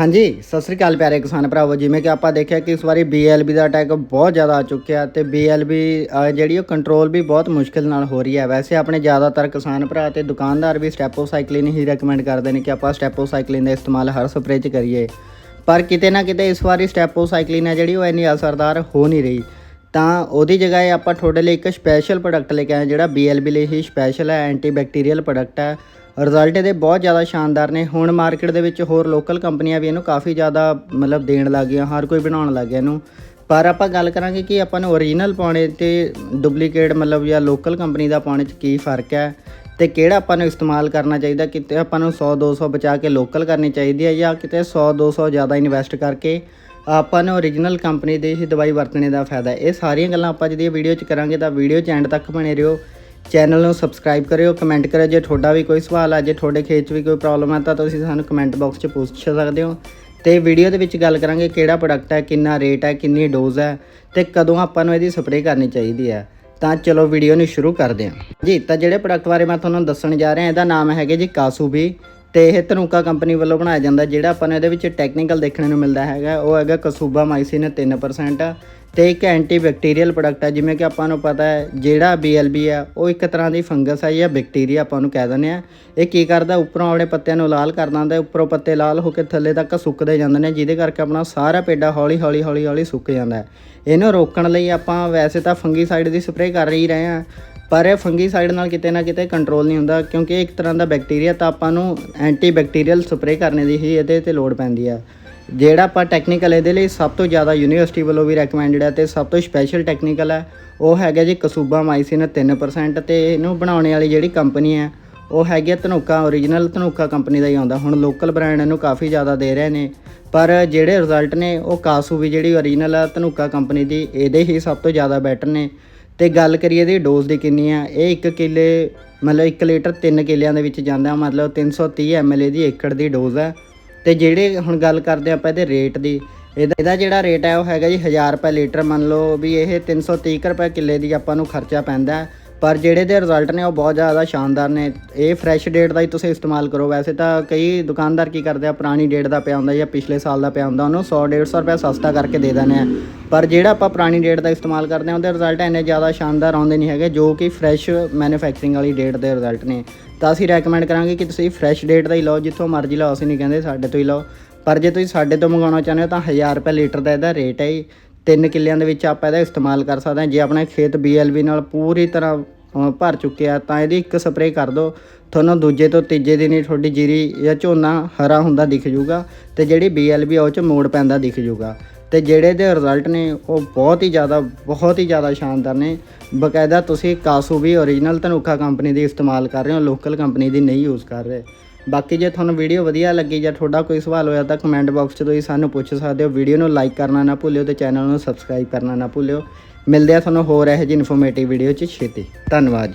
ਹਾਂਜੀ ਸਤਿ ਸ੍ਰੀ ਅਕਾਲ ਪਿਆਰੇ ਕਿਸਾਨ ਭਰਾਵੋ। ਜਿਵੇਂ ਕਿ ਆਪਾਂ ਦੇਖਿਆ ਕਿ ਇਸ ਵਾਰੀ BLB ਦਾ ਅਟੈਕ ਬਹੁਤ ਜ਼ਿਆਦਾ ਆ ਚੁੱਕਿਆ ਤੇ BLB ਅਹ, ਜਿਹੜੀ ਉਹ ਕੰਟਰੋਲ ਵੀ ਬਹੁਤ ਮੁਸ਼ਕਿਲ ਨਾਲ ਹੋ ਰਹੀ ਹੈ। ਵੈਸੇ ਆਪਣੇ ਜ਼ਿਆਦਾਤਰ ਕਿਸਾਨ ਭਰਾ ਤੇ ਦੁਕਾਨਦਾਰ ਵੀ ਸਟੈਪੋਸਾਈਕਲਿਨ ਹੀ ਰეკਮੈਂਡ ਕਰਦੇ ਨੇ ਕਿ ਆਪਾਂ ਸਟੈਪੋਸਾਈਕਲਿਨ ਦਾ ਇਸਤੇਮਾਲ ਹਰ ਸਪਰੇਅ 'ਚ ਕਰੀਏ। ਪਰ ਕਿਤੇ ਨਾ ਕਿਤੇ ਇਸ ਵਾਰੀ ਸਟੈਪੋਸਾਈਕਲਿਨ ਹੈ ਜਿਹੜੀ ਉਹ ਇੰਨੀ ਅਸਰਦਾਰ ਹੋ ਨਹੀਂ ਰਹੀ। ਤਾਂ ਉਹਦੀ ਜਗ੍ਹਾ ਆਪਾਂ ਤੁਹਾਡੇ ਲਈ ਇੱਕ ਸਪੈਸ਼ਲ ਪ੍ਰੋਡਕਟ ਲੈ ਕੇ ਆਏ ਹਾਂ, ਜਿਹੜਾ BLB ਲਈ ਹੀ ਸਪੈਸ਼ਲ ਹੈ ਐਂਟੀ ਬੈਕਟੀਰੀਅਲ ਪ੍ਰੋਡਕਟ ਹੈ। ਰਿਜ਼ਲਟ ਇਹਦੇ ਬਹੁਤ ਜ਼ਿਆਦਾ ਸ਼ਾਨਦਾਰ ਨੇ। ਹੁਣ ਮਾਰਕੀਟ ਦੇ ਵਿੱਚ ਹੋਰ ਲੋਕਲ ਕੰਪਨੀਆਂ ਵੀ ਇਹਨੂੰ ਕਾਫੀ ਜ਼ਿਆਦਾ ਮਤਲਬ ਦੇਣ ਲੱਗ ਗਈਆਂ ਹਰ ਕੋਈ ਬਣਾਉਣ ਲੱਗ ਗਿਆ ਇਹਨੂੰ। ਪਰ ਆਪਾਂ ਗੱਲ ਕਰਾਂਗੇ ਕਿ ਆਪਾਂ ਨੂੰ ਓਰੀਜਨਲ ਪਾਉਣੇ ਤੇ ਡੁਪਲੀਕੇਟ ਮਤਲਬ ਜਾਂ ਲੋਕਲ ਕੰਪਨੀ ਦਾ ਪਾਉਣੇ 'ਚ ਕੀ ਫ਼ਰਕ ਹੈ ਤੇ ਕਿਹੜਾ ਆਪਾਂ ਨੂੰ ਇਸਤੇਮਾਲ ਕਰਨਾ ਚਾਹੀਦਾ ਕਿਤੇ ਆਪਾਂ ਨੂੰ 100 200 ਬਚਾ ਕੇ ਲੋਕਲ ਕਰਨੀ ਚਾਹੀਦੀ ਹੈ ਜਾਂ ਕਿਤੇ 100 200 ਜ਼ਿਆਦਾ ਇਨਵੈਸਟ ਕਰਕੇ ਆਪਾਂ ਨੂੰ ਓਰੀਜਨਲ ਕੰਪਨੀ ਦੀ ਹੀ ਦਵਾਈ ਵਰਤਣੇ ਦਾ ਫਾਇਦਾ ਇਹ ਸਾਰੀਆਂ ਗੱਲਾਂ ਆਪਾਂ ਜਿਹੜੀ ਵੀਡੀਓ 'ਚ ਕਰਾਂਗੇ ਤਾਂ ਵੀਡੀਓ 'ਚ ਐਂਡ ਤੱਕ ਬਣੇ ਰਹੋ। ਚੈਨਲ ਨੂੰ ਸਬਸਕ੍ਰਾਈਬ ਕਰਿਓ ਕਮੈਂਟ ਕਰਿਓ। ਜੇ ਤੁਹਾਡਾ ਵੀ ਕੋਈ ਸਵਾਲ ਆ, ਜੇ ਤੁਹਾਡੇ ਖੇਤ 'ਚ ਵੀ ਕੋਈ ਪ੍ਰੋਬਲਮ ਹੈ ਤਾਂ ਤੁਸੀਂ ਸਾਨੂੰ ਕਮੈਂਟ ਬਾਕਸ 'ਚ ਪੁੱਛ ਸਕਦੇ ਹੋ। ਤੇ ਵੀਡੀਓ ਦੇ ਵਿੱਚ ਗੱਲ ਕਰਾਂਗੇ ਕਿਹੜਾ ਪ੍ਰੋਡਕਟ ਹੈ, ਕਿੰਨਾ ਰੇਟ ਹੈ, ਕਿੰਨੀ ਡੋਜ਼ ਹੈ ਤੇ ਕਦੋਂ ਆਪਾਂ ਨੂੰ ਇਹਦੀ ਸਪਰੇਅ ਕਰਨੀ ਚਾਹੀਦੀ ਹੈ। ਤਾਂ ਚਲੋ ਵੀਡੀਓ ਨੂੰ ਸ਼ੁਰੂ ਕਰਦੇ ਹਾਂ। ਜੀ, ਤਾਂ ਜਿਹੜੇ ਪ੍ਰੋਡਕਟ ਬਾਰੇ ਮੈਂ ਤੁਹਾਨੂੰ ਦੱਸਣ ਜਾ ਰਿਹਾ, ਇਹਦਾ ਨਾਮ ਹੈਗਾ ਜੀ ਕਾਸੂਬੀ। ਤੇ ਇਹ ਧਨੁਕਾ ਕੰਪਨੀ ਵੱਲੋਂ ਬਣਾਇਆ ਜਾਂਦਾ, ਜਿਹੜਾ ਆਪਾਂ ਨੂੰ ਇਹਦੇ ਵਿੱਚ ਟੈਕਨੀਕਲ ਦੇਖਣ ਨੂੰ ਮਿਲਦਾ ਹੈਗਾ। ਉਹ ਹੈਗਾ ਕਸੂਬਾ ਮਾਈਸਿਨ 3% ਤੇ ਇੱਕ ਐਂਟੀ ਬੈਕਟੀਰੀਅਲ ਪ੍ਰੋਡਕਟ ਹੈ ਜਿਵੇਂ ਕਿ ਆਪਾਂ ਨੂੰ ਪਤਾ ਹੈ, ਜਿਹੜਾ BLB ਹੈ ਉਹ ਇੱਕ ਤਰ੍ਹਾਂ ਦੀ ਫੰਗਸ ਹੈ ਜਾਂ ਬੈਕਟੀਰੀਆ ਆਪਾਂ ਨੂੰ ਕਹਿ ਦਿੰਦੇ ਆ। ਇਹ ਕੀ ਕਰਦਾ, ਉੱਪਰੋਂ ਆਪਣੇ ਪੱਤਿਆਂ ਨੂੰ ਲਾਲ ਕਰ ਦਿੰਦਾ, ਉੱਪਰੋਂ ਪੱਤੇ ਲਾਲ ਹੋ ਕੇ ਥੱਲੇ ਤੱਕ ਸੁੱਕਦੇ ਜਾਂਦੇ ਨੇ, ਜਿਹਦੇ ਕਰਕੇ ਆਪਣਾ ਸਾਰਾ ਪੇਡਾ ਹੌਲੀ ਹੌਲੀ ਹੌਲੀ ਹੌਲੀ ਸੁੱਕ ਜਾਂਦਾ ਹੈ। ਇਹਨੂੰ ਰੋਕਣ ਲਈ ਆਪਾਂ ਵੈਸੇ ਤਾਂ ਫੰਗੀਸਾਈਡ ਦੀ ਸਪਰੇਅ ਕਰ ਹੀ ਰਹੇ ਹਾਂ। ਪਰ ਇਹ ਫੰਗੀਸਾਈਡ ਨਾਲ ਕਿਤੇ ਨਾ ਕਿਤੇ ਕੰਟਰੋਲ ਨਹੀਂ ਹੁੰਦਾ, ਕਿਉਂਕਿ ਇੱਕ ਤਰ੍ਹਾਂ ਦਾ ਬੈਕਟੀਰੀਆ ਤਾਂ ਆਪਾਂ ਨੂੰ ਐਂਟੀ ਬੈਕਟੀਰੀਅਲ ਸਪਰੇਅ ਕਰਨੇ ਦੀ ਹੀ ਇਹਦੇ ਤੇ ਲੋੜ ਪੈਂਦੀ ਆ। ਜਿਹੜਾ ਆਪਾਂ ਟੈਕਨੀਕਲ ਇਹਦੇ ਲਈ ਸਭ ਤੋਂ ਜ਼ਿਆਦਾ ਯੂਨੀਵਰਸਿਟੀ ਵੱਲੋਂ ਵੀ ਰეკਮੈਂਡਡ ਹੈ ਤੇ ਸਭ ਤੋਂ ਸਪੈਸ਼ਲ ਟੈਕਨੀਕਲ ਹੈ ਉਹ ਹੈਗਾ ਜੀ ਕਸੂਬਾ ਮਾਈਸਿਨ 3% ਤੇ ਇਹਨੂੰ ਬਣਾਉਣ ਵਾਲੀ ਜਿਹੜੀ ਕੰਪਨੀ ਹੈ ਉਹ ਹੈਗੀ ਹੈ ਧਨੁਕਾ ਓਰੀਜਨਲ ਧਨੁਕਾ ਕੰਪਨੀ ਦਾ ਹੀ ਆਉਂਦਾ। ਹੁਣ ਲੋਕਲ ਬ੍ਰਾਂਡ ਇਹਨੂੰ ਕਾਫੀ ਜ਼ਿਆਦਾ ਦੇ ਰਹੇ ਨੇ, ਪਰ ਜਿਹੜੇ ਰਿਜ਼ਲਟ ਨੇ, ਉਹ ਕਾਸੂ ਵੀ ਜਿਹੜੀ ਓਰੀਜਨਲ ਆ ਧਨੁਕਾ ਕੰਪਨੀ ਦੀ, ਇਹਦੇ ਹੀ ਸਭ ਤੋਂ ਜ਼ਿਆਦਾ ਬੈਟਰ ਨੇ। ਤੇ ਗੱਲ ਕਰੀਏ ਇਹਦੀ ਡੋਜ਼ ਦੀ ਕਿੰਨੀ ਆ, ਇਹ 1 ਕਿੱਲੇ, ਮਤਲਬ 1 ਲੀਟਰ 3 ਕਿੱਲਿਆਂ ਦੇ ਵਿੱਚ ਜਾਂਦਾ, ਮਤਲਬ 330 ml ਦੀ ਏਕੜ ਦੀ ਡੋਜ਼ ਹੈ ਤੇ ਜਿਹੜੇ ਹੁਣ ਗੱਲ ਕਰਦੇ ਆਪਾਂ ਇਹਦੇ ਰੇਟ ਦੀ, ਇਹਦਾ ਇਹਦਾ ਜਿਹੜਾ ਰੇਟ ਹੈ ਉਹ ਹੈਗਾ ਜੀ 1000 ਰੁਪਏ ਲੀਟਰ, ਮੰਨ ਲਓ ਵੀ ਇਹ 330 ਕੁ ਰੁਪਏ ਕਿੱਲੇ ਦੀ ਆਪਾਂ ਨੂੰ ਖਰਚਾ ਪੈਂਦਾ ਪਰ ਜਿਹੜੇ ਦੇ ਰਿਜ਼ਲਟ ਨੇ, ਉਹ ਬਹੁਤ ਜ਼ਿਆਦਾ ਸ਼ਾਨਦਾਰ ਨੇ। ਇਹ ਫਰੈਸ਼ ਡੇਟ ਦਾ ਹੀ ਤੁਸੀਂ ਇਸਤੇਮਾਲ ਕਰੋ। ਵੈਸੇ ਤਾਂ ਕਈ ਦੁਕਾਨਦਾਰ ਕੀ ਕਰਦੇ ਆ, ਪੁਰਾਣੀ ਡੇਟ ਦਾ ਪਿਆ ਹੁੰਦਾ ਜਾਂ ਪਿਛਲੇ ਸਾਲ ਦਾ ਪਿਆ ਹੁੰਦਾ, ਉਹਨੂੰ 100 150 ਰੁਪਏ ਸਸਤਾ ਕਰਕੇ ਦੇ ਦਿੰਦੇ ਆ। ਪਰ ਜਿਹੜਾ ਆਪਾਂ ਪੁਰਾਣੀ ਡੇਟ ਦਾ ਇਸਤੇਮਾਲ ਕਰਦੇ ਆ ਉਹਦੇ ਰਿਜ਼ਲਟ ਇੰਨੇ ਜ਼ਿਆਦਾ ਸ਼ਾਨਦਾਰ ਆਉਂਦੇ ਨਹੀਂ ਹੈਗੇ ਜੋ ਕਿ ਫਰੈਸ਼ ਮੈਨੂਫੈਕਚਰਿੰਗ ਵਾਲੀ ਡੇਟ ਦੇ ਰਿਜ਼ਲਟ ਨੇ। ਤਾਂ ਅਸੀਂ ਰეკਮੈਂਡ ਕਰਾਂਗੇ ਕਿ ਤੁਸੀਂ ਫਰੈਸ਼ ਡੇਟ ਦਾ ਹੀ ਲਓ ਜਿੱਥੋਂ ਮਰਜ਼ੀ ਲਓ ਅਸੀਂ ਨਹੀਂ ਕਹਿੰਦੇ ਸਾਡੇ ਤੋਂ ਹੀ ਲਓ। ਪਰ ਜੇ ਤੁਸੀਂ ਸਾਡੇ ਤੋਂ ਮੰਗਾਉਣਾ ਚਾਹੁੰਦੇ ਹੋ ਤਾਂ 1000 ਰੁਪਏ ਲੀਟਰ ਦਾ ਇਹਦਾ ਰੇਟ ਹੈ ਜੀ। ਤਿੰਨ ਕਿੱਲਿਆਂ ਦੇ ਵਿੱਚ ਆਪਾਂ ਇਹਦਾ ਇਸਤੇਮਾਲ ਕਰ ਸਕਦੇ ਹਾਂ। ਜੇ ਆਪਣਾ ਖੇਤ BLB ਨਾਲ ਪੂਰੀ ਤਰ੍ਹਾਂ ਅ, ਭਰ ਚੁੱਕਿਆ ਤਾਂ ਇਹਦੀ ਇੱਕ ਸਪਰੇਅ ਕਰ ਦਿਓ। ਤੁਹਾਨੂੰ ਦੂਜੇ ਤੋਂ ਤੀਜੇ ਦਿਨ ਹੀ ਤੁਹਾਡੀ ਜੀਰੀ ਜਾਂ ਝੋਨਾ ਹਰਾ ਹੁੰਦਾ ਦਿਖ ਜੂਗਾ ਤੇ ਜਿਹੜੀ BLB ਆ ਉਹ ਚ ਮੋੜ ਪੈਂਦਾ ਦਿਖ ਜੂਗਾ ਤੇ ਜਿਹੜੇ ਦੇ ਰਿਜ਼ਲਟ ਨੇ ਉਹ ਬਹੁਤ ਹੀ ਜ਼ਿਆਦਾ, ਬਹੁਤ ਹੀ ਜ਼ਿਆਦਾ ਸ਼ਾਨਦਾਰ ਨੇ। ਬਕਾਇਦਾ ਤੁਸੀਂ ਕਾਸੂ ਵੀ ਓਰੀਜਨਲ ਧਨੁਖਾ ਕੰਪਨੀ ਦੀ ਇਸਤੇਮਾਲ ਕਰ ਰਹੇ ਹੋ ਲੋਕਲ ਕੰਪਨੀ ਦੀ ਨਹੀਂ ਯੂਜ਼ ਕਰ ਰਹੇ। ਬਾਕੀ ਜੇ ਤੁਹਾਨੂੰ ਵੀਡੀਓ ਵਧੀਆ ਲੱਗੀ ਜਾਂ ਤੁਹਾਡਾ ਕੋਈ ਸਵਾਲ ਹੋਇਆ ਤਾਂ ਕਮੈਂਟ ਬਾਕਸ 'ਚ ਤੁਸੀਂ ਸਾਨੂੰ ਪੁੱਛ ਸਕਦੇ ਹੋ। ਵੀਡੀਓ ਨੂੰ ਲਾਈਕ ਕਰਨਾ ਨਾ ਭੁੱਲਿਓ ਤੇ ਚੈਨਲ ਨੂੰ ਸਬਸਕ੍ਰਾਈਬ ਕਰਨਾ ਨਾ ਭੁੱਲਿਓ। ਮਿਲਦੇ ਆ ਤੁਹਾਨੂੰ ਹੋਰ ਇਹੋ ਜਿਹੀ ਇਨਫੋਰਮੇਟਿਵ ਵੀਡੀਓ 'ਚ ਛੇਤੀ। ਧੰਨਵਾਦ